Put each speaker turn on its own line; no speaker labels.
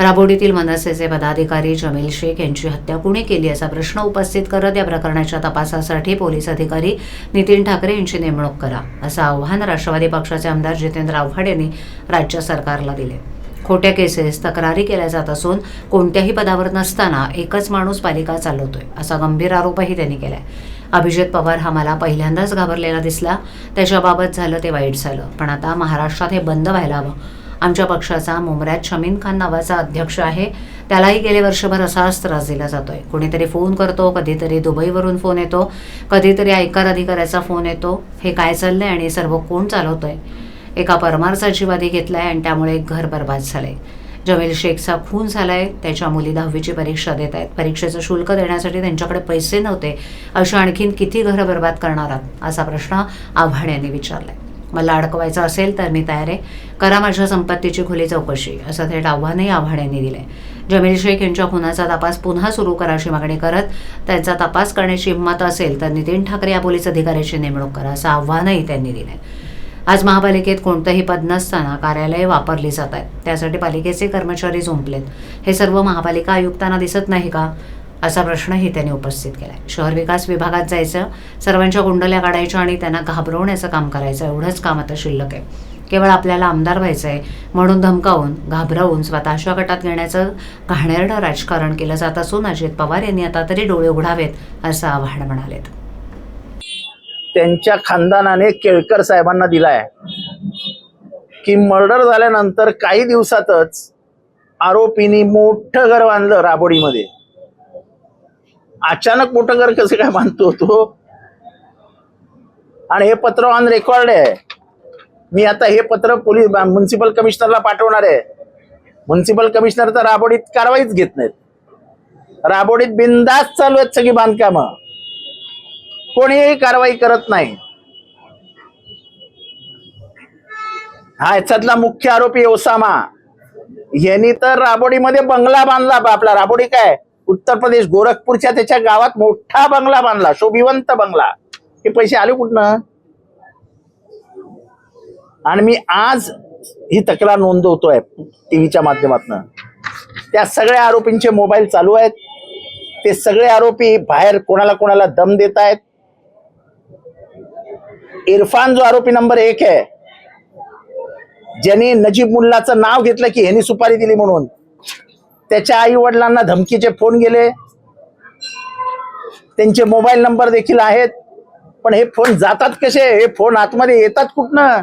राबोडीतील मनसेचे पदाधिकारी जमील शेख यांची हत्या कुणी केली असा प्रश्न उपस्थित करत या प्रकरणाच्या तपासासाठी पोलीस अधिकारी नितीन ठाकरे यांची नेमणूक करा असं आव्हान राष्ट्रवादी पक्षाचे आमदार जितेंद्र आव्हाड यांनी राज्य सरकारला दिले. खोट्या केसेस तक्रारी केल्या जात असून कोणत्याही पदावर नसताना एकच माणूस पालिका चालवतोय असा गंभीर आरोपही त्यांनी केलाय. अभिजित पवार हा मला पहिल्यांदाच घाबरलेला दिसला. त्याच्याबाबत झालं ते वाईट झालं पण आता महाराष्ट्रात हे बंद व्हायला हवं. आमच्या पक्षाचा मुमऱ्यात शमीन खान नावाचा अध्यक्ष आहे. त्यालाही गेले वर्षभर असाच त्रास दिला जातोय. कोणीतरी फोन करतो कधीतरी दुबईवरून फोन येतो कधीतरी आयकर अधिकाऱ्याचा फोन येतो. हे काय चाललंय आणि सर्व कोण चालवतोय? एका परमारचा जीवादी घेतलाय आणि त्यामुळे एक घर बर्बाद झालंय. जमील शेखचा खून झालाय. त्याच्या मुली दहावीची परीक्षा देत आहेत. परीक्षेचं शुल्क देण्यासाठी त्यांच्याकडे पैसे नव्हते. अशा आणखीन किती घरं बर्बाद करणार आहात? असा प्रश्न आव्हाड यांनी विचारलाय. मला अडकवायचं असेल तर मी तयार आहे. करा माझ्या संपत्तीची खुली चौकशी असं थेट आव्हानही आव्हाड यांनी दिलंय. जमील शेख यांच्या खुनाचा तपास पुन्हा सुरू करा अशी मागणी करत त्यांचा तपास करण्याची हिंमत असेल तर नितीन ठाकरे या पोलीस अधिकाऱ्याची नेमणूक करा असं आव्हानही त्यांनी दिलंय. आज महापालिकेत कोणतंही पद नसताना कार्यालय वापरली जात आहेत. त्यासाठी पालिकेचे कर्मचारी झोंपलेत. हे सर्व महापालिका आयुक्तांना दिसत नाही का? असा प्रश्नही त्यांनी उपस्थित केला शहर विकास विभागात जायचं सर्वांच्या कुंडल्या काढायच्या आणि त्यांना घाबरवण्याचं काम करायचं एवढंच काम आता शिल्लक आहे. केवळ आपल्याला आमदार व्हायचं आहे म्हणून धमकावून घाबरवून स्वतःच्या गटात घेण्याचं घाणेरडं राजकारण केलं जात असून अजित पवार यांनी आता तरी डोळे उघडावेत असं आव्हान म्हणालेत.
त्यांच्या खानदानाने केळकर साहेबांना दिलाय. की मर्डर झाल्यानंतर काही दिवसातच आरोपींनी मोठं घर बांधलं राबोडीमध्ये. अचानक मोठं घर कसं काय बांधतो तो? आणि हे पत्र ऑन रेकॉर्ड आहे. मी आता हे पत्र पोलीस म्युन्सिपल कमिशनरला पाठवणार आहे. म्युन्सिपल कमिशनर तर राबोडीत कारवाईच घेत नाहीत. राबोडीत बिंदास चालू आहेत सगळी बांधकामं. कोणीही कारवाई करत नाही. हा याच्यातला मुख्य आरोपी ओसामा. यांनी तर राबोडीमध्ये बंगला बांधला बा- आपला. राबोडी काय? उत्तर प्रदेश गोरखपूरच्या त्याच्या गावात मोठा बंगला बांधला शोभिवंत बंगला. हे पैसे आले कुठनं? आणि मी आज ही तक्रार नोंदवतोय टीव्हीच्या माध्यमातून. त्या सगळ्या आरोपींचे मोबाईल चालू आहेत. ते सगळे आरोपी बाहेर कोणाला कोणाला दम देत आहेत. इरफान जो आरोपी नंबर एक आहे ज्याने नजीब मुल्लाचं नाव घेतलं की ह्यांनी सुपारी दिली म्हणून. त्याच्या आई वडिलांना धमकीचे फोन गेले. त्यांचे मोबाईल नंबर देखील आहेत. पण हे फोन जातात कसे? हे फोन आतमध्ये येतात कुठनं?